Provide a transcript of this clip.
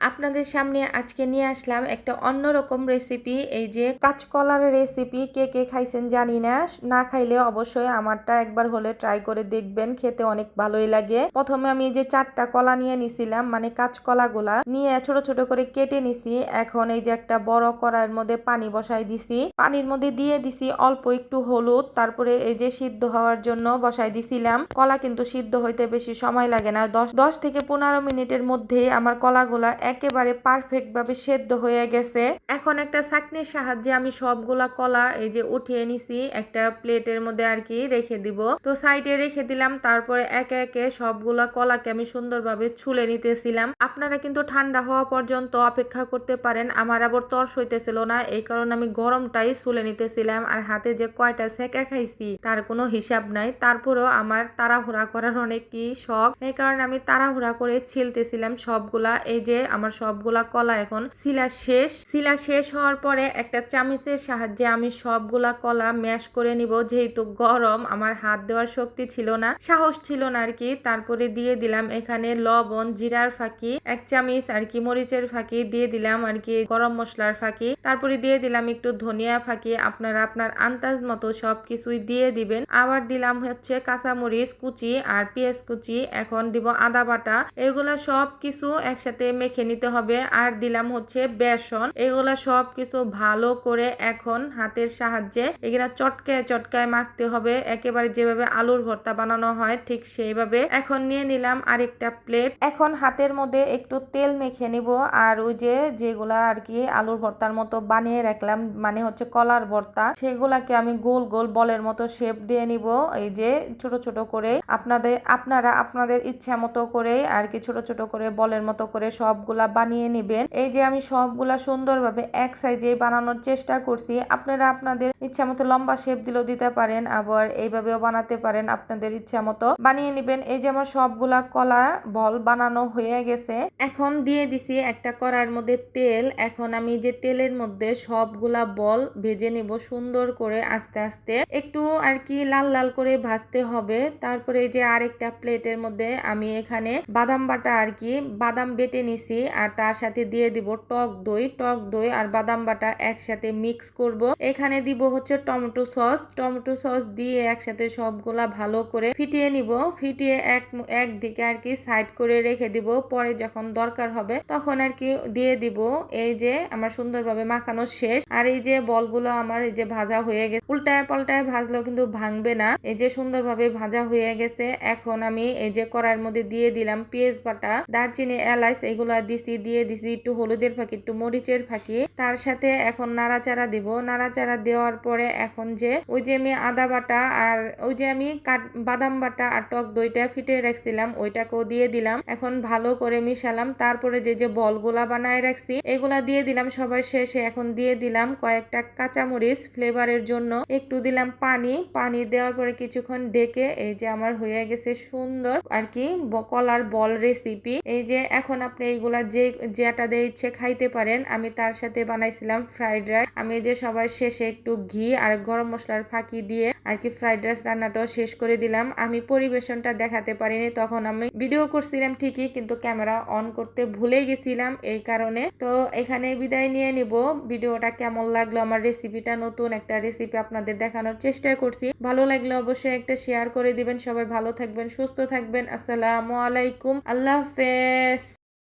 আপনাদের সামনে আজকে নিয়ে আসলাম একটা অন্যরকম রেসিপি এই যে কাঁচকলার রেসিপি কে কে খাইছেন জানি না না খাইলে অবশ্যই আমারটা একবার হলে ট্রাই করে দেখবেন, খেতে অনেক ভালোই লাগে। প্রথমে আমি যে চারটা কলা নিয়ে নিছিলাম মানে কাঁচকলা গুলা নিয়ে ছোট ছোট করে কেটে নিছি। এখন এই যে একটা বড় কড়াইয়ের মধ্যে পানি বসাই দিছি। পানির মধ্যে দিয়ে দিছি অল্প একটু হলুদ, তারপরে এই যে সিদ্ধ হওয়ার জন্য বসাই দিছিলাম। কলা কিন্তু সিদ্ধ হইতে বেশি সময় লাগে না। দশ দশ থেকে পনেরো মিনিটের মধ্যে আমার কলাগুলা একেবারে পারফেক্ট ভাবে সেদ্ধ হয়ে গেছে। এখন একটা ছাকনির সাহায্যে আমি সবগুলা কলা এই যে উঠিয়ে নিছি, একটা প্লেটের মধ্যে আর কি রেখে দিব। তো সাইডে রেখে দিলাম, তারপরে একে একে সবগুলা কলাকে আমি সুন্দরভাবে ছুলে নিতেছিলাম। আপনারা কিন্তু ঠান্ডা হওয়া পর্যন্ত অপেক্ষা করতে পারেন, আমার আবার তর্স হইতেছিল না, এই কারণে আমি গরমটাই ছুলে নিতেছিলাম। আর হাতে যে কয়টা সেকা খাইছি, তার কোনো হিসাব নাই। তারপরেও আমার তাড়াহুড়া করার অনেকই শখ। এই কারণে আমি তাড়াহুড়া করে ছিলতেছিলাম সবগুলা। এই যে আমার সবগুলা কলা এখন শিলা শেষ। শিলা শেষ হওয়ার পরে একটা চামিচের সাহায্যে আমি সবগুলা কলা ম্যাশ করে নিব। যেহেতু গরম, আমার হাত দেওয়ার শক্তি ছিল না, সাহস ছিল না আর কি তারপরে দিয়ে দিলাম এখানে লবণ, জিরার ফাঁকি, এক চামিচ আর কি মরিচের ফাঁকি দিয়ে দিলাম আর কি গরম মশলার ফাঁকি। তারপরে দিয়ে দিলাম একটু ধনিয়া ফাঁকি। আপনারা আপনার আন্দাজ মতো সব কিছুই দিয়ে দিবেন। আবার দিলাম হচ্ছে কাঁচামরিচ কুচি আর পেঁয়াজ কুচি। এখন দিব আদা বাটা। এগুলা সব কিছু একসাথে মেখে নিতে হবে। আর দিলাম হচ্ছে বেসন। এগুলা সব কিছু ভালো করে এখন হাতের সাহায্যে এগুলা চটকায় চটকায় মাখতে হবে। একেবারে যেভাবে আলুর ভর্তা বানানো হয় ঠিক সেইভাবে। এখন নিয়ে নিলাম আরেকটা প্লেট এখন হাতের মধ্যে একটু তেল মেখে নিব। আর ওই যে যেগুলা আর কি আলুর ভর্তার মতো বানিয়ে রাখলাম মানে হচ্ছে কলার ভর্তা, সেগুলাকে আমি গোল গোল বলের মতো শেপ দিয়ে নিব। এই যে ছোট ছোট করে আপনাদের, আপনারা আপনাদের ইচ্ছা মতো করে আর কি ছোট ছোট করে বলের মতো করে সবগুলা বানিয়ে নেবেন। এই যে আমি সবগুলা সুন্দরভাবে এক সাইজে বানানোর চেষ্টা করছি। আপনারা আপনাদের ইচ্ছা মতো লম্বা শেপ দিলেও দিতে পারেন, আবার এইভাবেও বানাতে পারেন। আপনাদের ইচ্ছা মতো বানিয়ে নেবেন। এই যে আমার সবগুলা কলা বল বানানো হয়ে গেছে। এখন দিয়ে দিছি একটা কড়াইয়ের মধ্যে তেল। এখন আমি যে তেলের মধ্যে সবগুলা বল ভেজে নিব সুন্দর করে আস্তে আস্তে। একটু আর কি লাল লাল করে ভাজতে হবে। তারপরে এই যে আরেকটা প্লেটের মধ্যে আমি এখানে বাদাম বাটা আর কি বাদাম বেটে নিছি। আর তার সাথে দিয়ে দিব টক দই টক দই আর বাদাম বাটা একসাথে মিক্স করব। এখানে দিব হচ্ছে টমেটো সস। টমেটো সস দিয়ে একসাথে সবগুলা ভালো করে ফিটিয়ে নিব। ফিটিয়ে এক, একদিকে আর কি সাইড করে রেখে দিব। পরে যখন দরকার হবে তখন আর কি দিয়ে দিব। এই যে আমার সুন্দরভাবে মাখানো শেষ। আর এই যে বলগুলো আমার এই যে ভাজা হয়ে গেছে, উল্টায় পাল্টায় ভাজলেও কিন্তু ভাঙবে না। এই যে সুন্দরভাবে ভাজা হয়ে গেছে। এখন আমি এই যে কড়াইয়ের মধ্যে দিয়ে দিলাম পেঁয়াজ বাটা, দারচিনি এলাচ এগুলা দিছি, দিয়ে দিছি, একটু হলুদের ফাঁকি, একটু মরিচের ফাঁকি। তার সাথে এখন নাড়াচাড়া দিব। নাড়াচাড়া দেওয়ার পরে এখন যে ওই যে আমি আদা বাটা আর ওই যে আমি বাদাম বাটা আর টক দইটা ফিটে রাখছিলাম, ওইটাকেও দিয়ে দিলাম। এখন ভালো করে মিশালাম। তারপরে যে যে বলগুলা বানায় রাখছি, এগুলা দিয়ে দিলাম সবার শেষে। এখন দিয়ে দিলাম কয়েকটা কাঁচামরিচ ফ্লেভারের জন্য। একটু দিলাম পানি। পানি দেওয়ার পরে কিছুক্ষণ ডেকে এই যে আমার হয়ে গেছে সুন্দর আর কি কলার বল রেসিপি। এই যে এখন আপনি এইগুলা যে যেটা দিয়ে ইচ্ছে খাইতে পারেন, আমি তার সাথে বানাইছিলাম ফ্রাইড রাইস। আমি যে সবার শেষে একটু ঘি আর গরম মশলার ফাঁকি দিয়ে আর কি ফ্রাইড রাইস রান্নাটাও শেষ করে দিলাম। আমি পরিবেশনটা দেখাতে পারিনি, তখন আমি ভিডিও করছিলাম ঠিকই, কিন্তু ক্যামেরা অন করতে ভুলে গেছিলাম এই কারণে। তো এখানে বিদায় নিয়ে নিব। ভিডিওটা কেমন লাগল, আমার রেসিপিটা নতুন একটা রেসিপি আপনাদের দেখানোর চেষ্টা করছি। ভালো লাগলে অবশ্যই একটা শেয়ার করে দিবেন। সবাই ভালো থাকবেন, সুস্থ থাকবেন। আসসালামু আলাইকুম। আল্লাহ হাফেজ।